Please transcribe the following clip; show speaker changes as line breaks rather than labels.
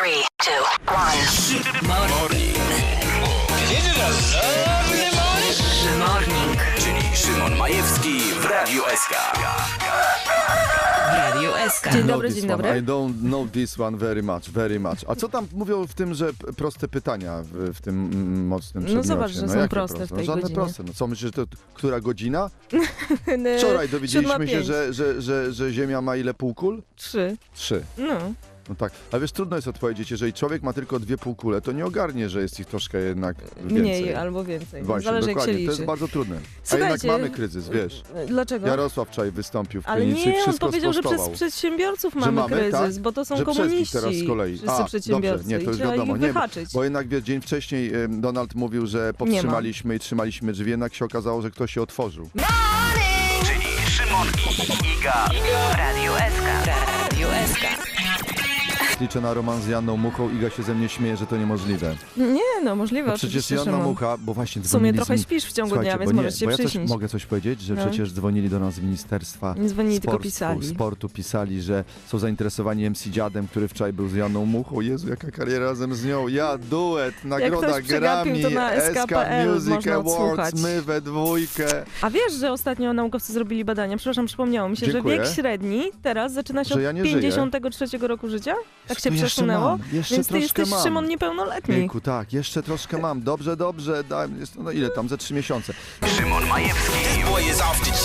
three, two, one. Morning.
Czyli Szymon Majewski w Radiu SK.
W Radiu SK.
Dzień dobry, dzień
one.
dobry.
I don't know this one very much, very much. A co tam mówią w tym, że proste pytania w, w tym mm, mocnym
No
przedmiocie?
zobacz, że są
jakie
proste w tej
no, żadne
godzinie.
proste. No co, myślisz, że to która godzina?
Wczoraj
Wczoraj dowiedzieliśmy się, że, że, że, że Ziemia ma ile półkul?
Trzy.
Trzy.
No.
No tak. A wiesz, trudno jest odpowiedzieć, jeżeli człowiek ma tylko dwie półkule, to nie ogarnie, że jest ich troszkę jednak więcej.
Mniej albo więcej.
Właśnie,
Zależy jak się
dokładnie.
liczy.
To jest bardzo trudne. A
Słuchajcie,
jednak mamy kryzys, wiesz.
Dlaczego?
Jarosław wczoraj wystąpił w
Ale
klinicy i
nie, on
wszystko
powiedział, że przez przedsiębiorców mamy,
mamy,
kryzys,
tak?
bo to są
że
komuniści.
teraz z kolei.
Wszyscy
A,
przedsiębiorcy.
dobrze, nie, to już wiadomo. Nie. Bo jednak wiesz, dzień wcześniej em, Donald mówił, że powstrzymaliśmy i trzymaliśmy drzwi, jednak się okazało, że ktoś się otworzył.
Czyli Szymon i Iga.
Radiu SK.
Liczę na romans z Janną Muchą, Iga się ze mnie śmieje, że to niemożliwe.
Nie, no możliwe,
No przecież Janna
Szymon.
Mucha, bo właśnie
W sumie
dzwonili
trochę
z...
śpisz w ciągu
Słuchajcie,
dnia, więc
bo nie,
możesz się
bo ja coś,
przyśnić.
mogę coś powiedzieć, że
No.
przecież dzwonili do nas z Ministerstwa
Nie dzwonili, tylko
sportu,
pisali.
sportu, pisali, że są zainteresowani MC Dziadem, który wczoraj był z Janą Muchą. Jezu, jaka kariera razem z nią. Ja, duet, nagroda
ktoś przegapił,
Grammy,
to na
SK
SK.pl
Music
można
Awards,
odsłuchać.
my we dwójkę.
A wiesz, że ostatnio naukowcy zrobili badania, przepraszam, przypomniało mi się,
Dziękuję.
że wiek średni teraz zaczyna się
Że ja
od
nie żyję.
53 roku życia? Tak się
To jeszcze
przesunęło?
mam, jeszcze
Więc ty
troszkę
jesteś,
mam.
Szymon, niepełnoletni.
Jejku, tak, jeszcze troszkę mam. Dobrze, dobrze, daj, jest, no ile tam, ze trzy miesiące.
Szymon Majewski.
boy is off the chain, man.